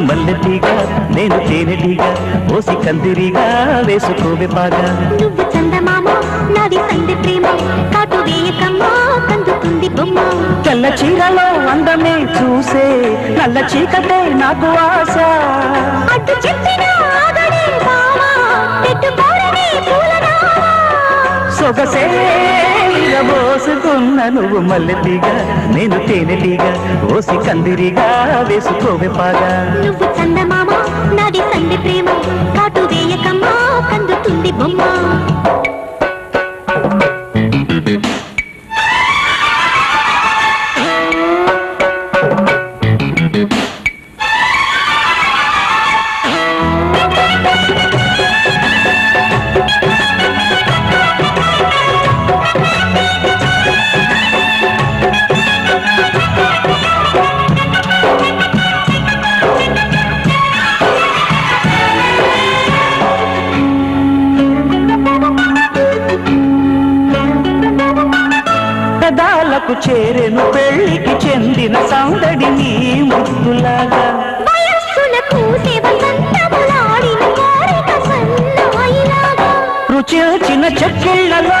మల్లెతీగా నేను తేనెటీగా ఓసి కందిరిగా వేసుకోవే పాగా నువ్వు చందమామ నాది సంధి ప్రేమ కాటు వేయకమ్మా కందుతుంది బొమ్మ. తెల్ల చీరలో అందమే చూసే నల్ల చీకటే నాకు ఆశ. అడ్డు చెప్పిన సొగసే పోసుకున్న నువ్వు మల్లెతీగా నేను తేనెటీగా ఓసి కందిరిగా వేసుకోవే పాగా. నువ్వు చందమామ నాది సంధి ప్రేమ కాటు వేయకమ్మా కందుతుంది బొమ్మ. పెదాలకు చేరెను పెళ్ళికి చెందిన సందడి నీ ముద్దులాగా. రుచిల్చిన చెక్కిళ్ళలో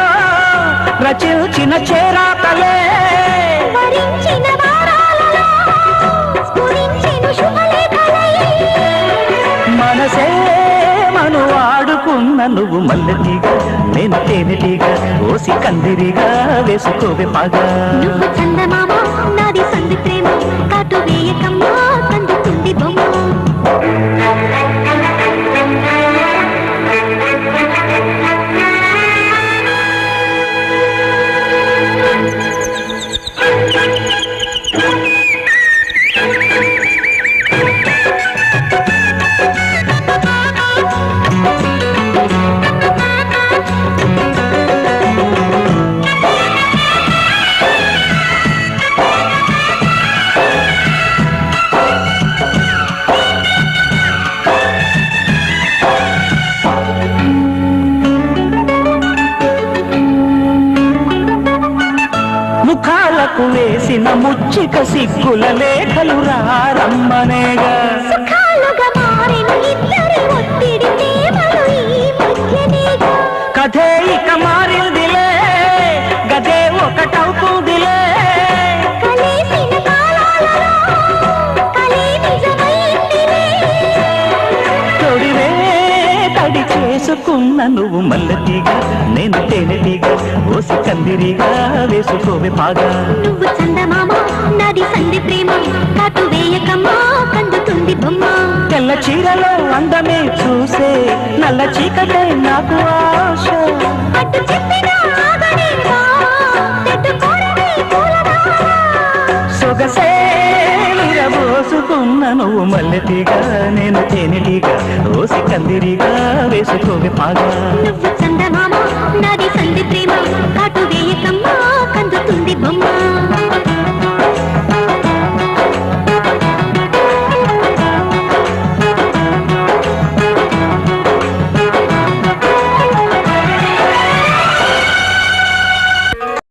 రచిల్చిన చేరాతలే. వరించిన వారాలలో నువ్వు మల్లెతీగా నేను తేనెటీగా ఓసి కందిరిగా వేసుకోవే పాగా. నువ్వు చందమామ నాది సంధి ప్రేమ కాటు వేయకమ్మ. ముఖాలకు వేసిన ముచ్చిక సిగ్గుల లేఖలు రారమ్మనేగా. తడి చేసుకున్న నువ్వు మల్లెతీగా నేను తేనెటీగా ఓసి కందిరిగా వేసుకోవే పాగా. నువ్వు చందమామ నాది సంధి ప్రేమ కాటు వేయకమ్మా కందుతుంది బొమ్మ. తెల్ల చీరలో అందమే చూసే నల్ల చీకటే నాకు ఆశ. అటు కన్నా నువ్వు మల్లెతిగా నేను తేనెటీగా రోసి కందిరిగా వేసుకోవే పాగా. నువ్వు చందమామ నాది సంధి ప్రేమ అటు వేయకం